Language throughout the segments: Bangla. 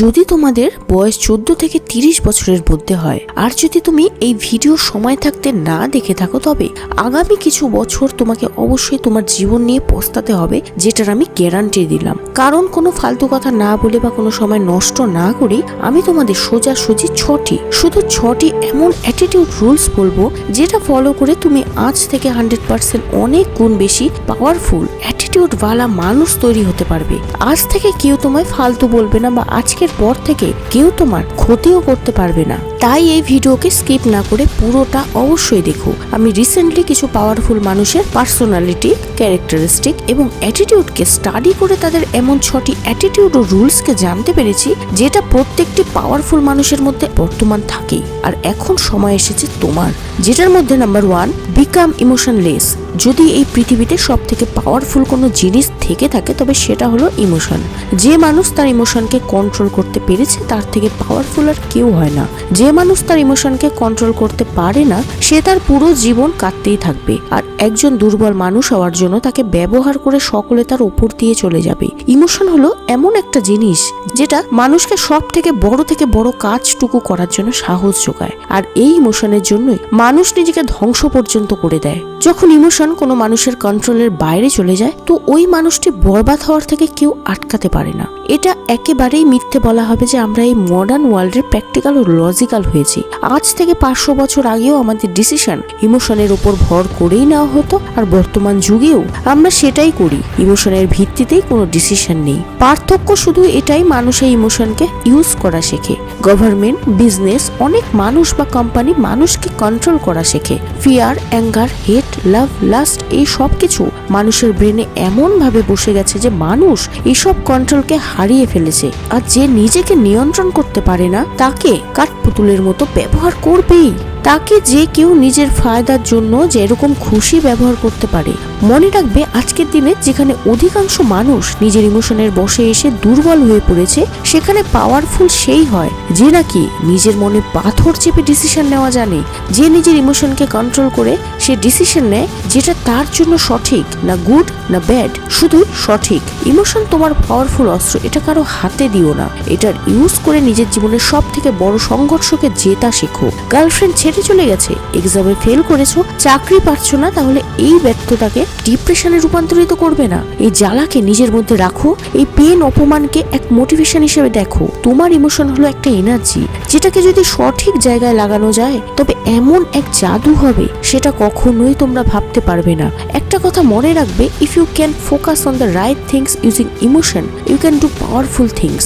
যদি তোমাদের বয়স চোদ্দ থেকে তিরিশ বছরের মধ্যে হয়, আর যদি তুমি এই ভিডিও সময় থাকতে না দেখে থাকো, তবে আগামী কিছু বছর তোমাকে অবশ্যই তোমার জীবন নিয়ে পস্তাতে হবে, যেটার আমি গ্যারান্টি দিলাম। কারণ কোনো ফালতু কথা না বলে বা কোনো সময় নষ্ট না করে, আমি তোমাদের সোজাসুজি ছটি, শুধু ছটি এমন অ্যাটিটিউড রুলস বলব, যেটা ফলো করে তুমি আজ থেকে হান্ড্রেড পার্সেন্ট অনেক গুণ বেশি পাওয়ারফুল অ্যাটিটিউডওয়ালা মানুষ তৈরি হতে পারবে। আজ থেকে কেউ তোমায় ফালতু বলবে না বা আজকের পর থেকে কেউ তোমার ক্ষতিও করতে পারবে না। তাই এই ভিডিওকে স্কিপ না করে পুরোটা অবশ্যই দেখো। আমি রিসেন্টলি কিছু পাওয়ারফুল মানুষের পার্সোনালিটি ক্যারেক্টারিস্টিক এবং অ্যাটিটিউডকে স্টাডি করে তাদের এমন ছটি অ্যাটিটিউড ও রুলসকে জানতে পেরেছি, যেটা প্রত্যেকটি পাওয়ারফুল মানুষের মধ্যে বর্তমান থাকে আর এখন সময় এসেছে তোমার, যেটার মধ্যে নাম্বার ওয়ান বিকাম ইমোশনলেস যদি এই পৃথিবীতে সব থেকে পাওয়ারফুল কোনো জিনিস থেকে থাকে, তবে সেটা হলো ইমোশন যে মানুষ তার ইমোশনকে কন্ট্রোল করতে পেরেছে, তার থেকে পাওয়ারফুল আর কেউ হয় না। যে মানুষ তার ইমোশনকে কন্ট্রোল করতে পারে না, সে তার পুরো জীবন কাটতেই থাকবে। আর একজন দুর্বল মানুষ হওয়ার জন্য তাকে ব্যবহার করে সকলে তার উপর দিয়ে চলে যাবে। ইমোশন হলো এমন একটা জিনিস যেটা মানুষকে সব থেকে বড় থেকে বড় কাজটুকু করার জন্য সাহস যোগায়। আর এই ইমোশনের জন্যই মানুষ নিজেকে ধ্বংস পর্যন্ত করে দেয়। যখন ইমোশন কোনো মানুষের কন্ট্রোলের বাইরে চলে যায়, তো ওই মানুষটি বরবাদ হওয়ার থেকে কেউ আটকাতে পারে না। এটা একেবারেই মিথ্যে বলা হবে যে আমরা এই মডার্ন ওয়ার্ল্ডের প্র্যাকটিক্যাল ও লজিক্যাল হয়েছি। আজ থেকে পাঁচশো বছর আগেও আমাদের ডিসিশন ইমোশনের উপর ভর করেই নেওয়া হতো আর বর্তমান যুগেও আমরা সেটাই করি। ইমোশনের ভিত্তিতেই কোনো ডিসিশন নেই। পার্থক্য শুধু এটাই মানুষ এই ইমোশনকে ইউজ করা শেখে। গভর্নমেন্ট বিজনেস অনেক মানুষ বা কোম্পানি মানুষকে কন্ট্রোল করা শেখে। Fear anger hate love last এই সব কিছু মানুষের ব্রেনে এমন ভাবে বসে গেছে যে মানুষ এইসব কন্ট্রোলকে হারিয়ে ফেলেছে। আর যে নিজেকে নিয়ন্ত্রণ করতে পারে না, তাকে কাঠ পুতুলের মতো ব্যবহার করবেই। তাকে যে কেউ নিজের ফায়দার জন্য যেরকম খুশি ব্যবহার করতে পারে। মনে রাখবে আজকের দিনে যেখানে অধিকাংশ মানুষ নিজের ইমোশনের বসে এসে দুর্বল হয়ে পড়েছে, সেখানে পাওয়ারফুল সেই হয় যে নাকি নিজের মনে পাথর চেপে ডিসিশন নেওয়া জানে। যে নিজের ইমোশনকে কন্ট্রোল করে, সে ডিসিশন নেয় যেটা তার জন্য সঠিক, না গুড না ব্যাড শুধু সঠিক। ইমোশন তোমার পাওয়ারফুল অস্ত্র, এটা কারও হাতে দিও না। এটার ইউজ করে নিজের জীবনের সব থেকে বড় সংঘর্ষকে জেতা শেখো। গার্লফ্রেন্ড ছেড়ে চলে গেছে। এক্সামে ফেল করেছ, চাকরি পাচ্ছ না, তাহলে এই ব্যর্থতাকে ডিপ্রেশনে রূপান্তরিত করবে না। এই জ্বালাকে নিজের মধ্যে রাখো, এই পেন অপমানকে এক মোটিভেশন হিসেবে দেখো। তোমার ইমোশন হলো একটা এনার্জি যেটাকে যদি সঠিক জায়গায় লাগানো যায়, তবে এমন এক জাদু হবে, সেটা কখনোই তোমরা ভাবতে পারবে না। একটা কথা মনে রাখবে if you can focus on the right things using emotion you can do powerful things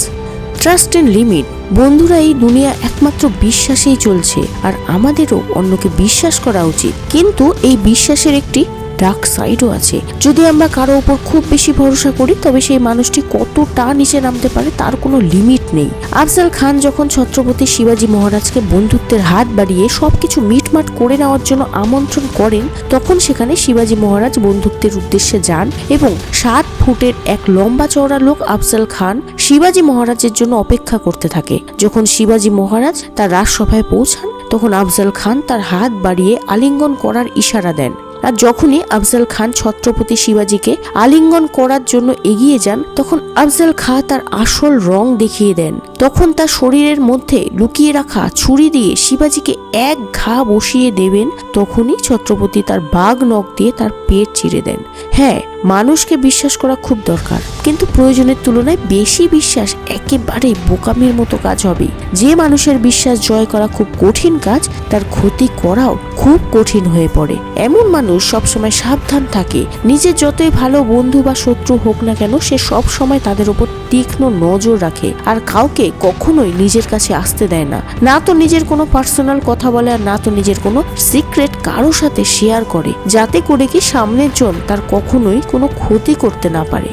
trust and limit বন্ধুরা, এই দুনিয়া একমাত্র বিশ্বাসেই চলছে, আর আমাদেরও অন্যকে বিশ্বাস করা উচিত। কিন্তু এই বিশ্বাসের একটি ডার্ক সাইডও আছে। যদি আমরা কারও উপর খুব বেশি ভরসা করি, তবে সেই মানুষটি কতটা নিচে নামতে পারে তার কোনো লিমিট নেই। আফজাল খান যখন ছত্রপতি শিবাজী মহারাজকে বন্ধুত্বের হাত বাড়িয়ে সবকিছু মিটমাট করে নেওয়ার জন্য আমন্ত্রণ করেন, তখন সেখানে শিবাজী মহারাজ বন্ধুত্বের উদ্দেশ্যে যান এবং সাত ফুটের এক লম্বা চওড়া লোক আফজাল খান শিবাজী মহারাজের জন্য অপেক্ষা করতে থাকে। যখন শিবাজী মহারাজ তার রাজসভায় পৌঁছান, তখন আফজাল খান তার হাত বাড়িয়ে আলিঙ্গন করার ইশারা দেন। আর যখনই আফজাল খান ছত্রপতি শিবাজিকে আলিঙ্গন করার জন্য এগিয়ে যান, তখন আফজাল খাঁ তার আসল রং দেখিয়ে দেন। তখন তার শরীরের মধ্যে লুকিয়ে রাখা ছুরি দিয়ে শিবাজিকে এক ঘা বসিয়ে দেবেন তখনই ছত্রপতি তার বাঘ নখ দিয়ে তার পেট চিরে দেন। হ্যাঁ মানুষকে বিশ্বাস করা খুব দরকার, কিন্তু প্রয়োজনের তুলনায় বেশি বিশ্বাস একেবারে বোকামির মতো কাজ হবে যে মানুষের বিশ্বাস জয় করা খুব কঠিন কাজ, তার ক্ষতি করাও খুব কঠিন হয়ে পড়ে। এমন মানুষ সবসময় সাবধান থাকে, নিজের যতই ভালো বন্ধু বা শত্রু হোক না কেন, সে সব সময় তাদের উপর তীক্ষ্ণ নজর রাখে আর কাউকে কখনোই নিজের কাছে আসতে দেয় না। না তো নিজের কোনো পার্সোনাল কথা বলে আর না তো নিজের কোনো সিক্রেট কারও সাথে শেয়ার করে, যাতে করে কি সামনের জন তার কখনোই কোনো ক্ষতি করতে না পারে।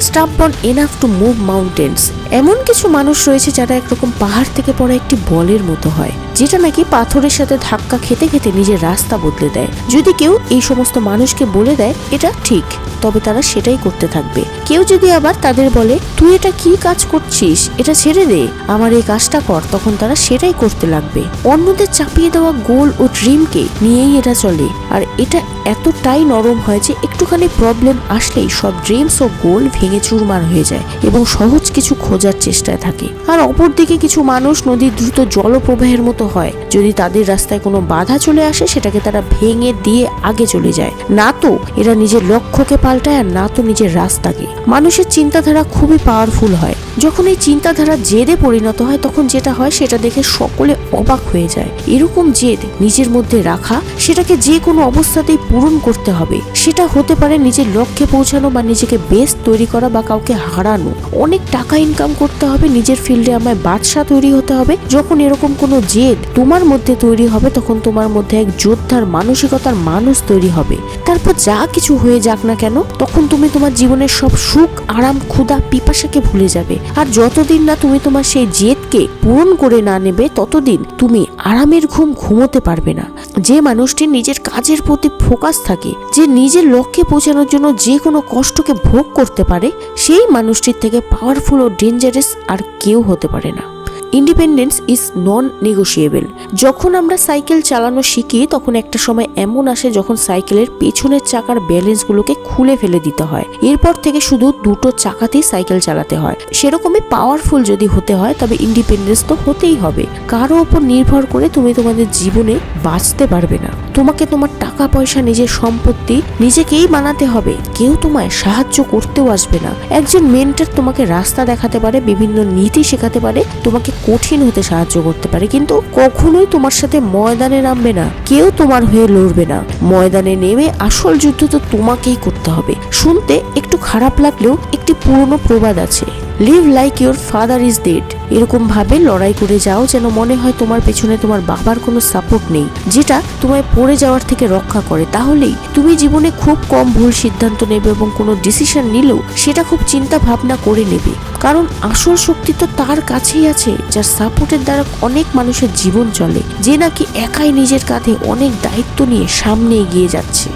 Stubborn enough to move mountains. এমন কিছু মানুষ রয়েছে যারা একরকম পাহাড় থেকে পড়া একটি বলের মতো হয়। যেটা নাকি পাথরের সাথে ধাক্কা খেতে খেতে নিজের রাস্তা বদলে দেয়। যদি কেউ এই সমস্ত মানুষকে বলে দেয়, এটা ঠিক, তবে তারা সেটাই করতে থাকবে। কেউ যদি আবার তাদের বলে, তুই এটা কি কাজ করছিস? এটা ছেড়ে দে। আমার এই কাজটা কর। তখন তারা সেটাই করতে লাগবে। অন্যদের চাপিয়ে দেওয়া গোল ও ড্রিমকে নিয়েই এরা চলে। আর এটা এতটাই নরম হয় যে একটুখানি প্রবলেম আসলেই সব ড্রিমস ও গোল ভেঙে চুরমার হয়ে যায় এবং সহজ কিছু খোঁজার চেষ্টায় থাকে। আর অপরদিকে কিছু মানুষ নদীর দ্রুত জলপ্রবাহের মতো হয়। যদি তাদের রাস্তায় কোনো বাধা চলে আসে, সেটাকে তারা ভেঙে দিয়ে আগে চলে যায়। না তো এরা নিজের লক্ষ্যকে পাল্টায় আর না তো নিজের রাস্তাকে। মানুষের চিন্তাধারা খুবই পাওয়ারফুল হয়। যখন এই চিন্তাধারা জেদে পরিণত হয়, তখন যেটা হয়, সেটা দেখে সকলে অবাক হয়ে যায়। এরকম জেদ নিজের মধ্যে রাখা, সেটাকে যে কোনো অবস্থাতেই পূরণ করতে হবে। সেটা হতে পারে নিজের লক্ষ্যে পৌঁছানো বা নিজেকে বেস্ট তৈরি করা বা কাউকে হারানো। অনেক টাকা ইনকাম করতে হবে, নিজের ফিল্ডে আমায় বাদশা তৈরি হতে হবে। যখন এরকম কোনো জেদ তোমার মধ্যে তৈরি হবে, তখন তোমার মধ্যে এক যোদ্ধার মানসিকতার মানুষ তৈরি হবে। তারপর যা কিছু হয়ে যাক না কেন, তখন তুমি তোমার জীবনের সব সুখ, আরাম, ক্ষুধা, পিপাসাকে ভুলে যাবে। আর যতদিন না তুমি তোমার সেই জেদকে পূরণ করে না নেবে, ততদিন তুমি আরামের ঘুম ঘুমোতে পারবে না। যে মানুষটি নিজের কাজের প্রতি ফোকাস থাকে, যে নিজের লক্ষ্যে পৌঁছানোর জন্য যে কোনো কষ্টকে ভোগ করতে পারে, সেই মানুষটির থেকে পাওয়ারফুল ও ডেঞ্জারাস আর কেউ হতে পারে না। ইন্ডিপেন্ডেন্স ইজ নন নেগোশিয়েবল যখন আমরা সাইকেল চালানো শিখি, তখন একটা সময় এমন আসে যখন সাইকেলের পেছনের চাকার ব্যালেন্সগুলোকে খুলে ফেলে দিতে হয়। এরপর থেকে শুধু দুটো চাকাতেই সাইকেল চালাতে হয়। সেরকমই পাওয়ারফুল যদি হতে হয়, তবে ইন্ডিপেন্ডেন্স তো হতেই হবে। কারও ওপর নির্ভর করে তুমি তোমাদের জীবনে বাঁচতে পারবে না। তোমাকে তোমার টাকা পয়সা, নিজের সম্পত্তি নিজেকেই বানাতে হবে। কেউ তোমায় সাহায্য করতেও আসবে না। একজন মেন্টার তোমাকে রাস্তা দেখাতে পারে, বিভিন্ন নীতি শেখাতে পারে, তোমাকে কঠিন হতে সাহায্য করতে পারে। কিন্তু কখনোই তোমার সাথে ময়দানে নামবে না, কেউ তোমার হয়ে লড়বে না। ময়দানে নেমে আসল যুদ্ধ তো তোমাকেই করতে হবে। শুনতে একটু খারাপ লাগলেও একটি পুরনো প্রবাদ আছে live like your father is dead এরকম ভাবে লড়াই করে যাও যেন মনে হয় তোমার পেছনে তোমার বাবার কোনো সাপোর্ট নেই। যেটা তোমায় পড়ে যাওয়ার থেকে রক্ষা করে। তাহলেই তুমি জীবনে খুব কম ভুল সিদ্ধান্ত নেবে এবং কোনো ডিসিশন নিলেও সেটা খুব চিন্তা ভাবনা করে নেবে। কারণ আসল শক্তি তো তার কাছেই আছে, যার সাপোর্টের দ্বারা অনেক মানুষের জীবন চলে, যে নাকি একাই নিজের কাঁধে অনেক দায়িত্ব নিয়ে সামনে এগিয়ে যাচ্ছে।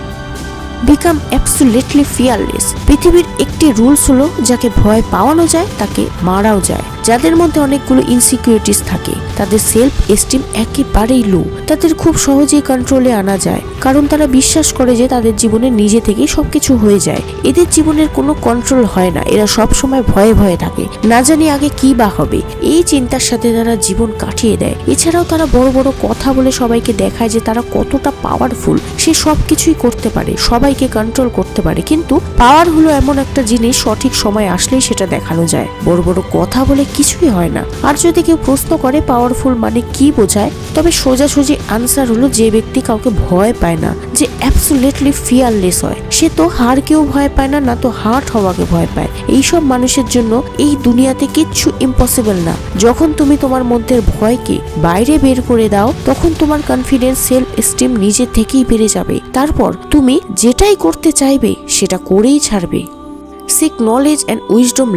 বিকাম অ্যাবসুলেটলি ফিয়ারলেস পৃথিবীর একটি রুলস হলো, যাকে ভয় পাওয়ানো যায়, তাকে মারাও যায়। যাদের মধ্যে অনেকগুলো ইনসিকিউরিটিস থাকে, তাদের সেলফ এস্টিম একেবারেই লো তাদের খুব সহজেই কন্ট্রোলে আনা যায়, কারণ তারা বিশ্বাস করে যে তাদের জীবনে নিজে থেকেই সবকিছু হয়ে যায়। এদের জীবনের কোনো কন্ট্রোল হয় না, এরা সব সময় ভয়ে ভয়ে থাকে, না জানি আগে কি বা হবে। এই চিন্তার সাথে তারা জীবন কাটিয়ে দেয়। এছাড়াও তারা বড় বড় কথা বলে সবাইকে দেখায় যে তারা কতটা পাওয়ারফুল সে সব কিছুই করতে পারে, সবাইকে কন্ট্রোল করতে পারে, কিন্তু পাওয়ার হলো এমন একটা জিনিস সঠিক সময় আসলেই সেটা দেখানো যায়। বড় বড় কথা বলে কিছুই হয় না। আর যদি কেউ প্রশ্ন করে পাওয়ারফুল মানে কি বোঝায়, তবে সোজাসুজি আনসার হলো যে ব্যক্তি কাউকে ভয় পায় না, যে অ্যাবসুলেটলি ফিয়ারলেস হয়। সে তো হারকেও ভয় পায় না না তো হার্ট হওয়াকে ভয় পায়। এইসব মানুষের জন্য এই দুনিয়াতে কিচ্ছু ইম্পসিবল না। যখন তুমি তোমার মধ্যে ভয়কে বাইরে বের করে দাও, তখন তোমার কনফিডেন্স সেলফ এস্টিম নিজে থেকেই বেড়ে যাবে। তারপর তুমি যেটাই করতে চাইবে, সেটা করেই ছাড়বে। Seek knowledge and wisdom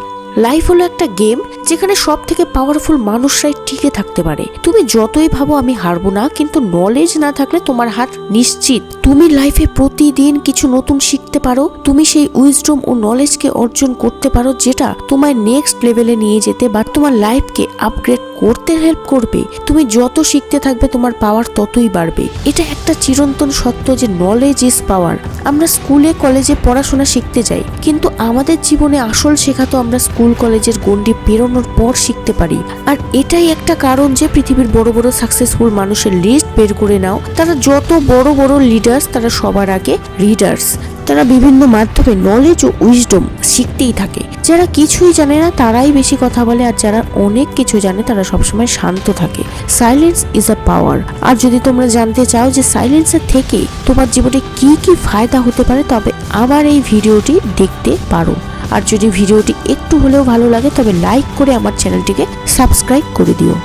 life হলো একটা গেম যেখানে সব থেকে পাওয়ারফুল মানুষরাই টিকে থাকতে পারে। তুমি যতই ভাবো আমি হারবো না, কিন্তু নলেজ না থাকলে তোমার হাত নিশ্চিত। তুমি লাইফে প্রতিদিন কিছু নতুন শিখতে পারো, তুমি সেই উইজডম ও নলেজকে অর্জন করতে পারো, যেটা তোমায় নেক্সট লেভেলে নিয়ে যেতে বা তোমার লাইফকে আপগ্রেড করতে হেল্প করবে। তুমি যত শিখতে থাকবে, তোমার পাওয়ার ততই বাড়বে। এটা একটা চিরন্তন সত্য যে নলেজ ইজ পাওয়ার আমরা স্কুলে কলেজে পড়াশোনা শিখতে যাই, কিন্তু আমাদের জীবনে আসল শেখা তো আমরা স্কুল কলেজের গণ্ডি পেরোনোর পর শিখতে পারি। আর এটাই একটা কারণ যে পৃথিবীর বড় বড় সাকসেসফুল মানুষের লিস্ট বের করে নাও। তারা যত বড় বড় লিডার্স তারা সবার আগে রিডার্স তারা বিভিন্ন মাধ্যমে নলেজ ও উইজডম শিখতেই থাকে। যারা কিছুই জানে না, তারাই বেশি কথা বলে। আর যারা অনেক কিছু জানে, তারা সবসময় শান্ত থাকে। সাইলেন্স ইজ আ পাওয়ার আর যদি তোমরা জানতে চাও যে সাইলেন্সের থেকে তোমার জীবনে কি কি ফায়দা হতে পারে, তবে আমার এই ভিডিওটি দেখতে পারো। আর যদি ভিডিওটি একটু হলেও ভালো লাগে, তবে লাইক করে আমার চ্যানেলটিকে সাবস্ক্রাইব করে দিও।